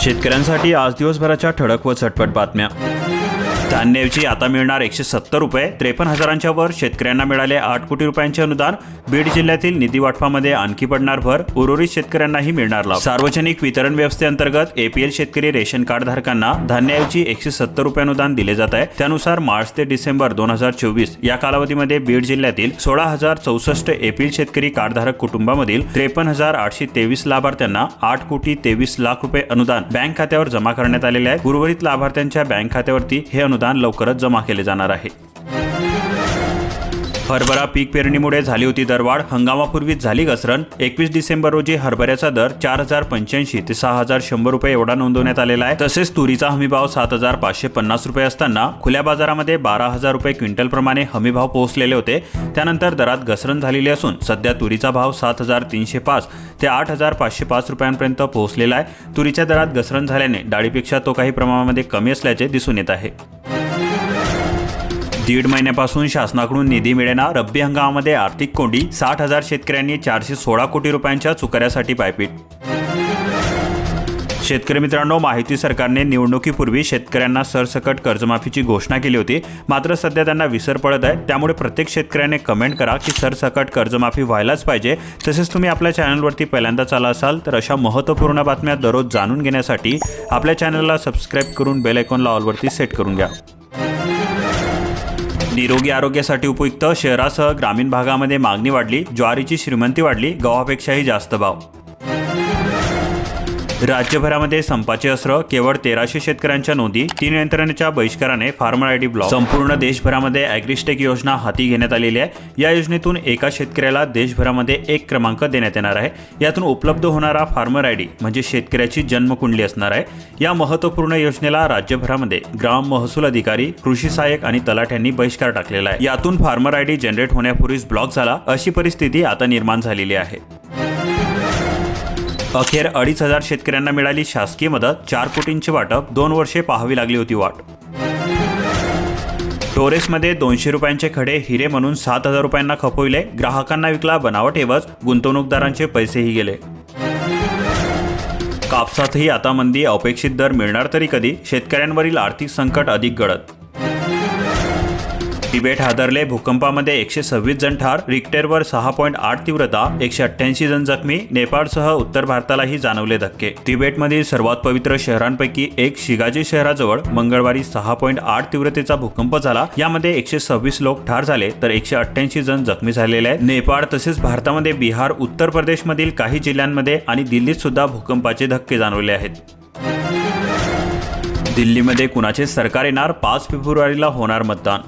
शेतकऱ्यांसाठी आज दिवसभराच्या ठळक व झटपट बातम्या. धान्याऐवजी आता मिळणार एकशे सत्तर रुपये. त्रेपन्न हजारांच्या वर शेतकऱ्यांना मिळाले आठ कोटी रुपयांचे अनुदान. बीड जिल्ह्यातील निधी वाटपामध्ये आणखी पडणार भर. उर्वरित शेतकऱ्यांनाही मिळणार लाभ. सार्वजनिक वितरण व्यवस्थेअंतर्गत एपीएल शेतकरी रेशन कार्ड धारकांना धान्याऐवजी एकशे सत्तर रुपये अनुदान दिले जात आहे. त्यानुसार मार्च ते डिसेंबर दोन हजार चोवीस या कालावधीमध्ये बीड जिल्ह्यातील सोळा हजार चौसष्ट एपीएल शेतकरी कार्डधारक कुटुंबामधील त्रेपन्न हजार आठशे तेवीस लाभार्थ्यांना आठ कोटी तेवीस लाख रुपये अनुदान बँक खात्यावर जमा करण्यात आलेले आहे. उर्वरित लाभार्थ्यांच्या बँक खात्यावरती हे अनुदान लवकरच जमा केले जाणार आहे. हरभरा पीक पेरणीमुळे झाली होती दरवाढ हंगामापूर्वीच झाली घसरण. एकवीस डिसेंबर रोजी हरभऱ्याचा दर चार हजार पंच्याऐंशी ते सहा हजार शंभर रुपये एवढा नोंदवण्यात आलेला आहे. तसेच तुरीचा हमीभाव सात हजार पाचशे पन्नास रुपये असताना खुल्या बाजारामध्ये बारा हजार रुपये क्विंटल प्रमाणे हमीभाव पोहोचलेले होते. त्यानंतर दरात घसरण झालेली असून सध्या तुरीचा भाव सात हजार तीनशे पाच ते आठ हजार पाचशे पाच रुपयांपर्यंत पोहोचलेला आहे. तुरीच्या दरात घसरण झाल्याने डाळीपेक्षा तो काही प्रमाणामध्ये कमी असल्याचे दिसून येत आहे. दीड महिन्यापासून शासनाकडून निधी मिळेना रब्बी हंगामामध्ये आर्थिक कोंडी साठ हजार शेतकऱ्यांनी चारशे सोळा कोटी रुपयांच्या चुकऱ्यासाठी पायपीट. शेतकरी मित्रांनो माहिती सरकारने निवडणुकीपूर्वी शेतकऱ्यांना सरसकट कर्जमाफीची घोषणा केली होती. मात्र सध्या त्यांना विसर पडत आहे. त्यामुळे प्रत्येक शेतकऱ्याने कमेंट करा की सरसकट कर्जमाफी व्हायलाच पाहिजे. तसेच तुम्ही आपल्या चॅनलवरती पहिल्यांदाच आला असाल तर अशा महत्त्वपूर्ण बातम्या दररोज जाणून घेण्यासाठी आपल्या चॅनलला सबस्क्राईब करून बेल आयकॉनला ऑलवरती सेट करून घ्या. निरोगी आरोग्यासाठी उपयुक्त शहरासह ग्रामीण भागामध्ये मागणी वाढली ज्वारीची श्रीमंती वाढली गव्हापेक्षाही जास्त भाव राज्यभरामध्ये संपाचे अस्त्र केवळ तेराशे शेतकऱ्यांच्या नोंदी तीन यंत्रणेच्या बहिष्काराने फार्मर आयडी ब्लॉक. संपूर्ण देशभरामध्ये अॅग्रिस्टेक योजना हाती घेण्यात आलेली आहे. या योजनेतून एका शेतकऱ्याला देशभरामध्ये एक क्रमांक देण्यात येणार आहे. यातून उपलब्ध होणारा फार्मर आयडी म्हणजे शेतकऱ्याची जन्मकुंडली असणार आहे. या महत्त्वपूर्ण योजनेला राज्यभरामध्ये ग्राम महसूल अधिकारी कृषी सहाय्यक आणि तलाठ्यांनी बहिष्कार टाकलेला आहे. यातून फार्मर आयडी जनरेट होण्यापूर्वीच ब्लॉक झाला. अशी परिस्थिती आता निर्माण झालेली आहे. अखेर अडीच हजार शेतकऱ्यांना मिळाली शासकीय मदत. चार कोटींचे वाटप. दोन वर्षे पाहावी लागली होती वाट. टोरेसमध्ये दोनशे रुपयांचे खडे हिरे म्हणून सात हजार रुपयांना खपविले. ग्राहकांना विकला बनावट एवज. गुंतवणूकदारांचे पैसेही गेले. कापसातही आता मंदी. अपेक्षित दर मिळणार तरी कधी? शेतकऱ्यांवरील आर्थिक संकट अधिक गडद. तिबेट हादरले भूकंपामध्ये एकशे सव्वीस जण ठार रिक्टेरवर सहा पॉईंट आठ तीव्रता एकशे अठ्ठ्याऐंशी जण जखमी नेपाळसह उत्तर भारतालाही जाणवले धक्के. तिबेटमधील सर्वात पवित्र शहरांपैकी एक शिगाजी शहराजवळ मंगळवारी सहा पॉईंट आठ तीव्रतेचा भूकंप झाला. यामध्ये एकशे सव्वीस लोक ठार झाले तर एकशे अठ्ठ्याऐंशी जण जखमी झालेले आहेत. नेपाळ तसेच भारतामध्ये बिहार उत्तर प्रदेशमधील काही जिल्ह्यांमध्ये आणि दिल्लीत सुद्धा भूकंपाचे धक्के जाणवले आहेत. दिल्लीमध्ये कुणाचे सरकार येणार पाच फेब्रुवारीला होणार मतदान.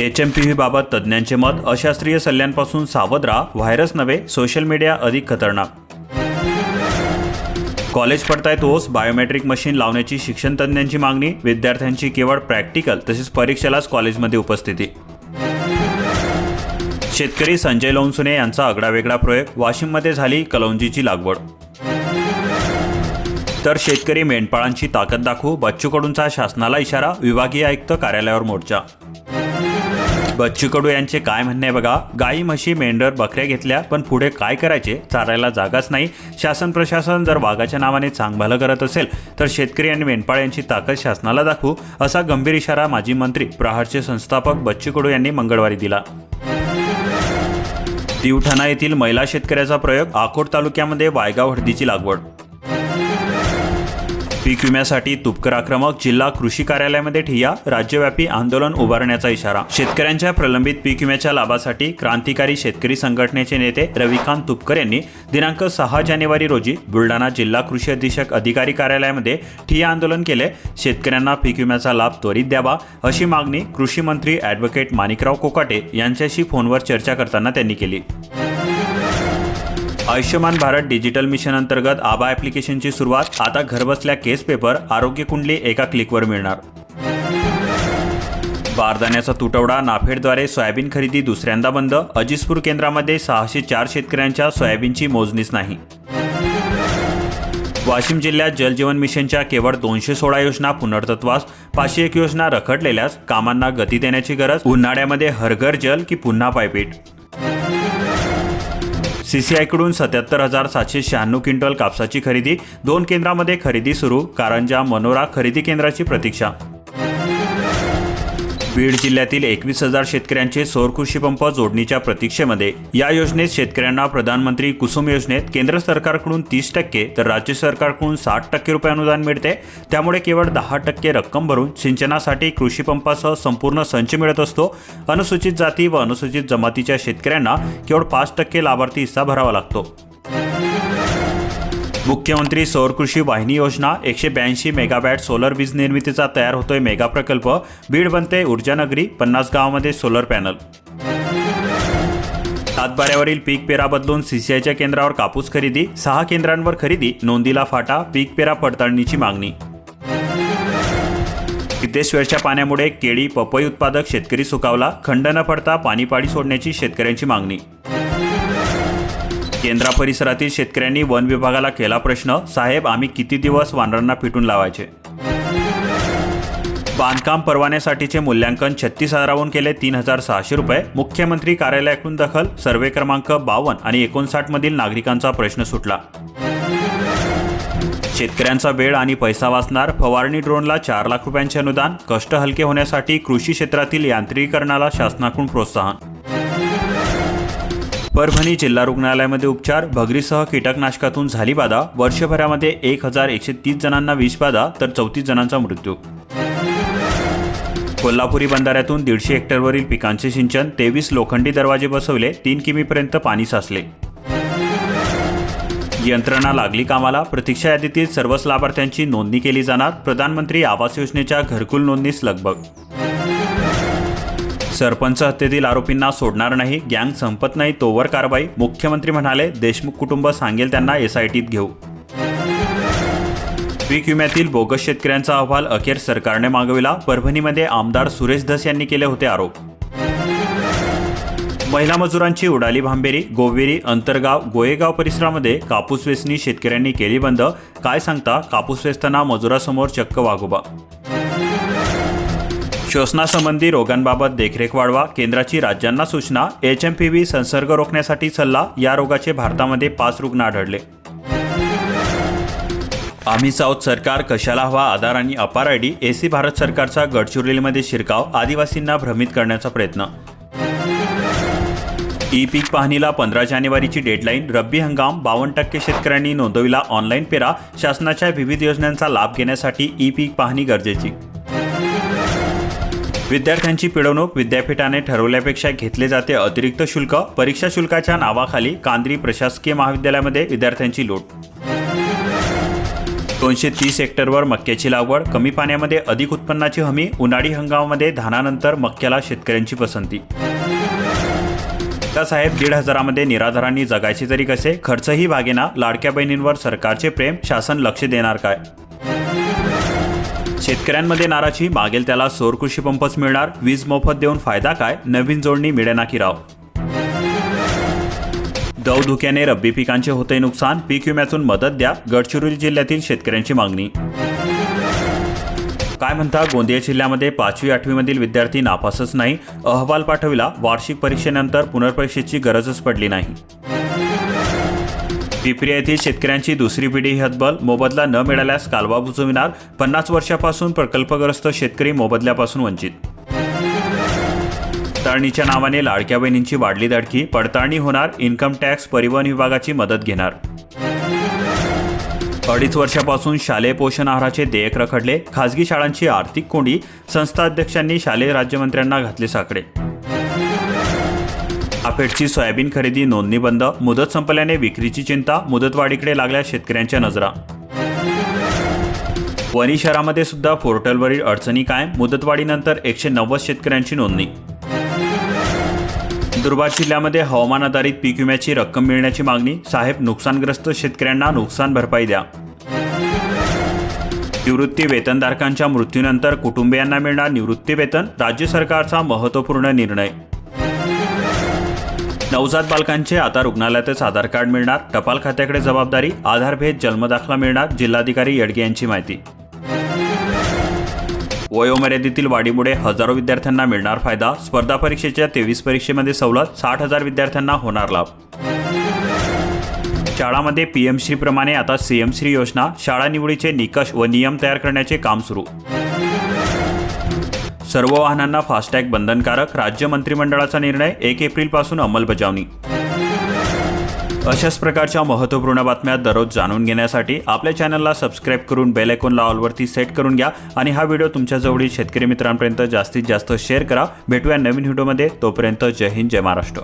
एच एम पी व्ही बाबत तज्ज्ञांचे मत अशास्त्रीय सल्ल्यांपासून सावध राहा व्हायरस नव्हे सोशल मीडिया अधिक खतरनाक. कॉलेज पडतायत ओस बायोमेट्रिक मशीन लावण्याची शिक्षण तज्ज्ञांची मागणी विद्यार्थ्यांची केवळ प्रॅक्टिकल तसेच परीक्षेलाच कॉलेजमध्ये उपस्थिती. शेतकरी संजय लोणसुने यांचा आगळावेगळा प्रयोग वाशिममध्ये झाली कलौंजीची लागवड. तर शेतकरी मेंढपाळांची ताकद दाखवू बच्चू कडूंचा शासनाला इशारा विभागीय आयुक्त कार्यालयावर मोर्चा. बच्चू कडू यांचे काय म्हणणे आहे बघा? गाई म्हशी मेंढर बकऱ्या घेतल्या पण पुढे काय करायचे? चारायला जागाच नाही. शासन प्रशासन जर वाघाच्या नावाने चांगभालं करत असेल तर शेतकरी आणि मेंढपाळ यांची ताकद शासनाला दाखवू असा गंभीर इशारा माजी मंत्री प्रहारचे संस्थापक बच्चू कडू यांनी मंगळवारी दिला. दिवठाणा येथील महिला शेतकऱ्याचा प्रयोग आकोट तालुक्यामध्ये वायगाव हळदीची लागवड. पीक विम्यासाठी तुपकर आक्रमक जिल्हा कृषी कार्यालयामध्ये ठिय्या राज्यव्यापी आंदोलन उभारण्याचा इशारा. शेतकऱ्यांच्या प्रलंबित पीक विम्याच्या लाभासाठी क्रांतिकारी शेतकरी संघटनेचे नेते रविकांत तुपकर यांनी दिनांक सहा जानेवारी रोजी बुलढाणा जिल्हा कृषी अधीक्षक अधिकारी कार्यालयामध्ये ठिय्या आंदोलन केले. शेतकऱ्यांना पीक विम्याचा लाभ त्वरित द्यावा अशी मागणी कृषी मंत्री ॲडव्होकेट माणिकराव कोकाटे यांच्याशी फोनवर चर्चा करताना त्यांनी केली. आयुष्यमान भारत डिजिटल मिशन अंतर्गत आबा ॲप्लिकेशनची सुरुवात. आता घरबसल्या केस पेपर आरोग्य कुंडली एका क्लिकवर मिळणार. बारदाण्याचा तुटवडा नाफेडद्वारे सोयाबीन खरेदी दुसऱ्यांदा बंद. अजिजपूर केंद्रामध्ये सहाशे चार शेतकऱ्यांच्या सोयाबीनची मोजणीच नाही. वाशिम जिल्ह्यात जलजीवन मिशनच्या केवळ दोनशे सोळा योजना पुनर्तत्वास पाचशे एक योजना रखडलेल्यास कामांना गती देण्याची गरज उन्हाळ्यामध्ये हरघर जल की पुन्हा पायपीट? सीसीआयकडून सत्याहत्तर हजार सातशे शहाण्णव क्विंटल कापसाची खरेदी दोन केंद्रामध्ये खरेदी सुरू कारंजा मनोरा खरेदी केंद्राची प्रतीक्षा बीड जिल्ह्यातील एकवीस हजार शेतकऱ्यांचे सौर कृषी पंप जोडणीच्या प्रतीक्षेमध्ये या योजनेत शेतकऱ्यांना प्रधानमंत्री कुसुम योजनेत केंद्र सरकारकडून तीस टक्के तर राज्य सरकारकडून साठ टक्के रुपये अनुदान मिळते. त्यामुळे केवळ दहा टक्के रक्कम भरून सिंचनासाठी कृषी पंपासह संपूर्ण संच मिळत असतो. अनुसूचित जाती व अनुसूचित जमातीच्या शेतकऱ्यांना केवळ पाच टक्के लाभार्थी हिस्सा भरावा लागतो. मुख्यमंत्री सौर कृषी वाहिनी योजना एकशे ब्याऐंशी मेगाबॅट सोलर वीज निर्मितीचा तयार होतोय मेगा प्रकल्प बीड बनते ऊर्जानगरी पन्नास गावामध्ये सोलर पॅनल. सातबाऱ्यावरील पीक पेरा बदलून सीसीआयच्या केंद्रावर कापूस खरेदी सहा केंद्रांवर खरेदी नोंदीला फाटा पीक पेरा पडताळणीची मागणी. सिद्धेश्वरच्या पाण्यामुळे केळी पपई उत्पादक शेतकरी सुकावला खंड न पडता पाणीपाडी सोडण्याची शेतकऱ्यांची मागणी. केंद्रा परिसरातील शेतकऱ्यांनी वन विभागाला केला प्रश्न. साहेब आम्ही किती दिवस वानरांना पिटून लावायचे? बांधकाम परवान्यासाठीचे मूल्यांकन छत्तीस हजारावरून केले तीन हजार सहाशे रुपये. मुख्यमंत्री कार्यालयाकडून दखल सर्वे क्रमांक बावन्न आणि एकोणसाठ मधील नागरिकांचा प्रश्न सुटला. शेतकऱ्यांचा वेळ आणि पैसा वाचणार फवारणी ड्रोनला चार लाख रुपयांचे अनुदान कष्ट हलके होण्यासाठी कृषी क्षेत्रातील यांत्रिकीकरणाला शासनाकडून प्रोत्साहन. परभणी जिल्हा रुग्णालयामध्ये उपचार भगरीसह कीटकनाशकातून झाली बाधा वर्षभरामध्ये एक हजार एकशे तीस जणांना विषबाधा तर चौतीस जणांचा मृत्यू. कोल्हापुरी बंधाऱ्यातून दीडशे हेक्टरवरील पिकांचे सिंचन तेवीस लोखंडी दरवाजे बसवले तीन किमीपर्यंत पाणी साचले. यंत्रणा लागली कामाला प्रतीक्षा यादीतील सर्वच लाभार्थ्यांची नोंदणी केली जाणार प्रधानमंत्री आवास योजनेच्या घरकुल नोंदणीस लगबग. सरपंच हत्येतील आरोपींना सोडणार नाही गँग संपत नाही तोवर कारवाई मुख्यमंत्री म्हणाले देशमुख कुटुंब सांगेल त्यांना एसआयटीत घेऊ. पीक विम्यातील बोगस शेतकऱ्यांचा अहवाल अखेर सरकारने मागविला परभणीमध्ये आमदार सुरेश धस यांनी केले होते आरोप. महिला मजुरांची उडाली भांबेरी गोवेरी अंतरगाव गोयेगाव परिसरामध्ये कापूस वेचणी शेतकऱ्यांनी केली बंद काय सांगता कापूस वेचताना मजुरासमोर चक्क वाघोबा श्वसनासंबंधी रोगांबाबत देखरेख वाढवा केंद्राची राज्यांना सूचना एच एम पी व्ही संसर्ग रोखण्यासाठी सल्ला या रोगाचे भारतामध्ये पाच रुग्ण आढळले. आम्ही साऊथ सरकार कशाला हवा आधार आणि अपार आय डी एसी भारत सरकारचा गडचिरोलीमध्ये शिरकाव आदिवासींना भ्रमित करण्याचा प्रयत्न. ई पीक पाहणीला पंधरा जानेवारीची डेडलाईन रब्बी हंगाम बावन्न टक्के शेतकऱ्यांनी नोंदविला ऑनलाईन पेरा शासनाच्या विविध योजनांचा लाभ घेण्यासाठी ई पीक पाहणी गरजेची. विद्यार्थ्यांची पिळवणूक विद्यापीठाने ठरवल्यापेक्षा घेतले जाते अतिरिक्त शुल्क परीक्षा शुल्काच्या नावाखाली कांद्री प्रशासकीय महाविद्यालयामध्ये विद्यार्थ्यांची लूट. दोनशे तीस हेक्टरवर मक्याची लागवड कमी पाण्यामध्ये अधिक उत्पन्नाची हमी उन्हाळी हंगामामध्ये धानानंतर मक्याला शेतकऱ्यांची पसंती. साहेब दीड हजारामध्ये निराधारांनी जगायचे तरी कसे? खर्चही भागेना लाडक्या बहिणींवर सरकारचे प्रेम शासन लक्ष देणार काय? शेतकऱ्यांमध्ये नाराजी मागेल त्याला सौर कृषी पंपच मिळणार. वीज मोफत देऊन फायदा काय? नवीन जोडणी मिळेना की राव? दव धुक्याने रब्बी पिकांचे होते नुकसान. पीक विम्यातून मदत द्या. गडचिरोली जिल्ह्यातील शेतकऱ्यांची मागणी. काय म्हणता? गोंदिया जिल्ह्यामध्ये पाचवी आठवीमधील विद्यार्थी नापासच नाही. अहवाल पाठविला. वार्षिक परीक्षेनंतर पुनर्परीक्षेची गरजच पडली नाही. पिपरी येथील शेतकऱ्यांची दुसरी पिढी हतबल मोबदला न मिळाल्यास कालवा बुजविणार पन्नास वर्षापासून प्रकल्पग्रस्त शेतकरी मोबदल्यापासून वंचित. पडताळणीच्या नावाने लाडक्या बहिणींची वाढली धडकी पडताळणी होणार इन्कम टॅक्स परिवहन विभागाची मदत घेणार. अडीच वर्षापासून शालेय पोषण आहाराचे देयक रखडले खासगी शाळांची आर्थिक कोंडी संस्था अध्यक्षांनी शालेय राज्यमंत्र्यांना घातले साकडे. अफेडची सोयाबीन खरेदी नोंदणी बंद मुदत संपल्याने विक्रीची चिंता मुदतवाढीकडे लागल्या शेतकऱ्यांच्या नजरा. वणी शहरामध्ये सुद्धा पोर्टलवरील अडचणी कायम मुदतवाढीनंतर एकशे नव्वद शेतकऱ्यांची नोंदणी. नंदुरबार जिल्ह्यामध्ये हवामान आधारित पीक विम्याची रक्कम मिळण्याची मागणी साहेब नुकसानग्रस्त शेतकऱ्यांना नुकसान भरपाई द्या. निवृत्ती वेतनधारकांच्या मृत्यूनंतर कुटुंबियांना मिळणार निवृत्ती वेतन राज्य सरकारचा महत्त्वपूर्ण निर्णय. नवजात बालकांचे आता रुग्णालयातच आधार कार्ड मिळणार. टपाल खात्याकडे जबाबदारी आधारभेद जन्मदाखला मिळणार जिल्हाधिकारी येडगे यांची माहिती. वयोमर्यादेतील वाढीमुळे हजारो विद्यार्थ्यांना मिळणार फायदा. स्पर्धा परीक्षेच्या तेवीस परीक्षेमध्ये सवलत साठ हजार विद्यार्थ्यांना होणार लाभ. शाळामध्ये पीएम आता सीएम श्री योजना. शाळा निवडीचे निकष व नियम तयार करण्याचे काम सुरू. सर्व वाहनांना फास्टॅग बंधनकारक राज्य मंत्रिमंडळाचा निर्णय एक एप्रिलपासून अंमलबजावणी. अशाच प्रकारच्या महत्त्वपूर्ण बातम्या दररोज जाणून घेण्यासाठी आपल्या चॅनलला सबस्क्राईब करून बेल आयकॉनला ऑलवरती सेट करून घ्या आणि हा व्हिडिओ तुमच्या जवळील शेतकरी मित्रांपर्यंत जास्तीत जास्त शेअर करा. भेटूया नवीन व्हिडिओमध्ये. तोपर्यंत जय हिंद जय महाराष्ट्र.